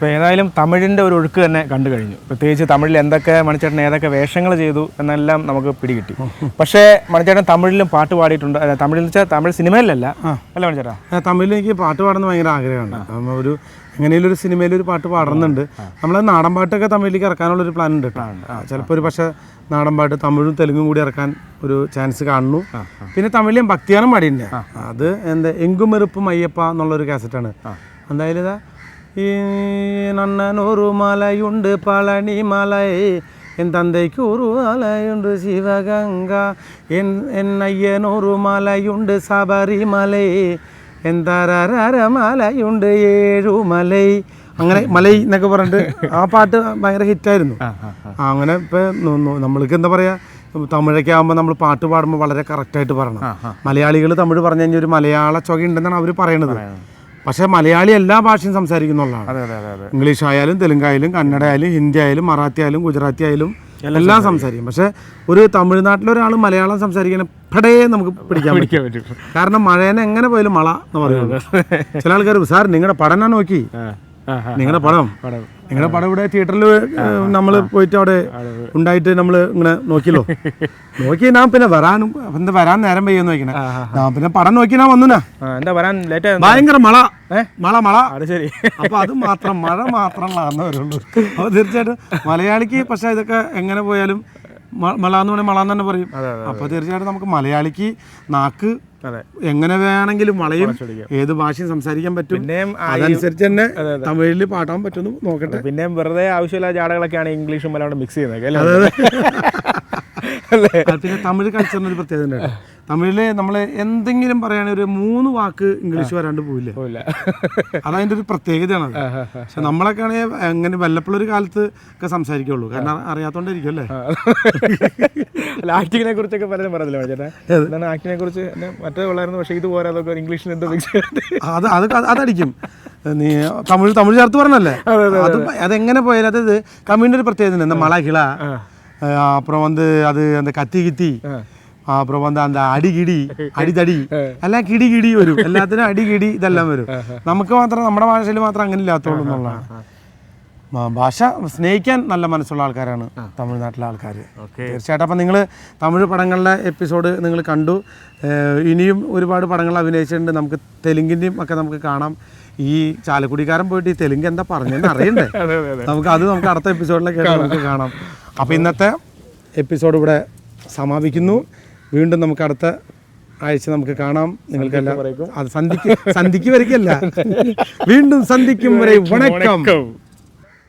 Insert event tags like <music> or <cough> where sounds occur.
ഇപ്പോൾ ഏതായാലും തമിഴിന്റെ ഒരു ഒഴുക്ക് തന്നെ കണ്ടു കഴിഞ്ഞു. പ്രത്യേകിച്ച് തമിഴിൽ എന്തൊക്കെ മണിച്ചേട്ടൻ ഏതൊക്കെ വേഷങ്ങൾ ചെയ്തു എന്നെല്ലാം നമുക്ക് പിടികിട്ടി. പക്ഷേ മണിച്ചേട്ടൻ തമിഴിലും പാട്ട് പാടിയിട്ടുണ്ട്. അല്ല, തമിഴിൽ വെച്ചാൽ തമിഴ് സിനിമയിലല്ല. അല്ല മണിച്ചേട്ടാ? തമിഴിൽ എനിക്ക് പാട്ട് പാടുന്ന ഭയങ്കര ആഗ്രഹമുണ്ട്. ഒരു എങ്ങനെയും ഒരു സിനിമയിൽ ഒരു പാട്ട് പാടുന്നുണ്ട് നമ്മൾ നാടൻ പാട്ടൊക്കെ തമിഴിലേക്ക് ഇറക്കാനുള്ള ഒരു പ്ലാൻ ഉണ്ട് ചിലപ്പോൾ ഒരു പക്ഷേ നാടൻ പാട്ട് തമിഴും തെലുങ്കും കൂടി ഇറക്കാൻ ഒരു ചാൻസ് കാണുന്നു. പിന്നെ തമിഴിലും ഭക്തിയാനം പാടിയിട്ടുണ്ട്. അത് എന്താ? എങ്കും എറുപ്പും അയ്യപ്പ എന്നുള്ളൊരു കാസറ്റാണ്. എന്തായാലും നന്നനൊരു മലയുണ്ട് പളനി മല. എൻ തന്തയ്ക്ക് ഒരു മലയുണ്ട് ശിവഗംഗ. എൻ എൻ അയ്യനൊരു മലയുണ്ട് എൻ എന്താരര മലയുണ്ട് ഏഴുമലൈ അങ്ങനെ മലൈ എന്നൊക്കെ പറഞ്ഞിട്ട് ആ പാട്ട് ഭയങ്കര ഹിറ്റായിരുന്നു. അങ്ങനെ ഇപ്പം നമ്മൾക്ക് എന്താ പറയാ തമിഴൊക്കെ ആകുമ്പോൾ നമ്മൾ പാട്ട് പാടുമ്പോൾ വളരെ കറക്റ്റായിട്ട് പറയണം. മലയാളികൾ തമിഴ് പറഞ്ഞു കഴിഞ്ഞാൽ ഒരു മലയാള ചൊക ഉണ്ടെന്നാണ് അവർ പറയണത്. പക്ഷേ മലയാളി എല്ലാ ഭാഷയും സംസാരിക്കുന്നുള്ളതാണ് ഇംഗ്ലീഷ് ആയാലും തെലുങ്കായാലും കന്നഡ ആയാലും ഹിന്ദി ആയാലും മറാത്തി ആയാലും ഗുജറാത്തി ആയാലും എല്ലാം സംസാരിക്കും. പക്ഷേ ഒരു തമിഴ്നാട്ടിലെ ഒരാൾ മലയാളം സംസാരിക്കണ പടേ നമുക്ക് പിടിക്കാൻ പറ്റും പിടിക്കാൻ പറ്റും. കാരണം മഴേനെ എങ്ങനെ പോയാലും മള എന്ന് പറയുന്നത്. ചില ആൾക്കാർ സാർ നിങ്ങളുടെ പഠനം നോക്കി. നിങ്ങളുടെ പടം. നിങ്ങളുടെ പടം ഇവിടെ തിയേറ്ററിൽ നമ്മൾ പോയിട്ട് അവിടെ ഉണ്ടായിട്ട് നമ്മൾ ഇങ്ങനെ നോക്കിയല്ലോ. <laughs> നോക്കി ഞാൻ പിന്നെ വരാനും എന്താ വരാൻ നേരം പെയ്യെന്ന് നോക്കണേ ഞാൻ പിന്നെ പടം നോക്കി ഞാൻ വന്നു എന്താ വരാൻ ലേറ്റ് ഭയങ്കര മള. മള മള. അത് ശരി. അപ്പൊ അത് മാത്രം മഴ മാത്രം വരുള്ളൂ അപ്പൊ തീർച്ചയായിട്ടും മലയാളിക്ക് പക്ഷെ ഇതൊക്കെ എങ്ങനെ പോയാലും മ- മള എന്ന് പറഞ്ഞാൽ മള എന്ന് തന്നെ പറയും അപ്പൊ തീർച്ചയായിട്ടും നമുക്ക് മലയാളിക്ക് നാക്ക് എങ്ങനെ വേണമെങ്കിലും വളയും. ഏത് ഭാഷയും സംസാരിക്കാൻ പറ്റും. പിന്നെ അതനുസരിച്ച് തന്നെ തമിഴിൽ പാട്ടാൻ പറ്റുന്നു നോക്കട്ടെ. പിന്നെ വെറുതെ ആവശ്യമില്ലാത്ത ജാടകളൊക്കെയാണ് ഇംഗ്ലീഷും മലയാളം മിക്സ് ചെയ്യുന്നത് അല്ലേ? <laughs> പിന്നെ തമിഴ് കൾച്ചറിന് ഒരു പ്രത്യേകത തമിഴിൽ നമ്മൾ എന്തെങ്കിലും പറയുകയാണെങ്കിൽ ഒരു മൂന്ന് വാക്ക് ഇംഗ്ലീഷ് വരാണ്ട് പോയില്ല അതതിന്റെ ഒരു പ്രത്യേകതയാണ് പക്ഷെ നമ്മളൊക്കെ ആണെങ്കിൽ അങ്ങനെ വല്ലപ്പോഴൊരു കാലത്ത് ഒക്കെ സംസാരിക്കുള്ളൂ. കാരണം അറിയാത്തോണ്ടായിരിക്കും അല്ലേ? അല്ല ആക്ടിങ്ങിനെ കുറിച്ചൊക്കെ പലരും പറഞ്ഞില്ല ചേട്ടാ എന്താണ് ആക്ടിങ്ങിനെ കുറിച്ച്? മറ്റേ ഉള്ളായിരുന്നു പക്ഷേ ഇത് പോരാ ഇംഗ്ലീഷിൽ എന്തോ അത് അത് അതടിക്കും. നീ തമിഴ് തമിഴ് ചേർത്ത് പറഞ്ഞല്ലേ? അതെങ്ങനെ പോയാലും അതായത് തമിഴിന്റെ ഒരു പ്രത്യേകത മളകിള அப்புறம் வந்து அது அந்த கத்தி கித்தி அப்புறம் வந்து அந்த അടികിടി അടിതടി എല്ലാം കിടി കിടി വരും എല്ലാത്തിനും അടി കിടി ഇതെല്ലാം വരും നമുക്ക് മാത്രം നമ്മുടെ ഭാഷയിൽ മാത്രം അങ്ങനെ ഇല്ലാത്തുള്ളൂ എന്നുള്ളതാണ് ആ, ഭാഷ സ്നേഹിക്കാൻ നല്ല മനസ്സുള്ള ആൾക്കാരാണ് തമിഴ്നാട്ടിലെ ആൾക്കാർ തീർച്ചയായിട്ടും അപ്പം നിങ്ങൾ തമിഴ് പടങ്ങളുടെ എപ്പിസോഡ് നിങ്ങൾ കണ്ടു ഏഹ് ഇനിയും ഒരുപാട് പടങ്ങൾ അഭിനയിച്ചിട്ടുണ്ട് നമുക്ക് തെലുങ്കിൻ്റെയും ഒക്കെ നമുക്ക് കാണാം ഈ ചാലക്കുടിക്കാരൻ പോയിട്ട് ഈ തെലുങ്ക് എന്താ പറഞ്ഞതെന്ന് അറിയണ്ടേ <laughs> അതെ അതെ അതെ നമുക്ക് അത് നമുക്ക് അടുത്ത എപ്പിസോഡിലൊക്കെ ആയിട്ട് നമുക്ക് കാണാം അപ്പോൾ ഇന്നത്തെ എപ്പിസോഡ് ഇവിടെ സമാപിക്കുന്നു. വീണ്ടും നമുക്ക് അടുത്ത ആഴ്ച നമുക്ക് കാണാം. നിങ്ങൾക്കെല്ലാം അത് സന്ധിക്ക് സന്ധിക്ക് വരയ്ക്കല്ല. വീണ്ടും സന്ധിക്കും വരെ വണക്കം. വണക്കം.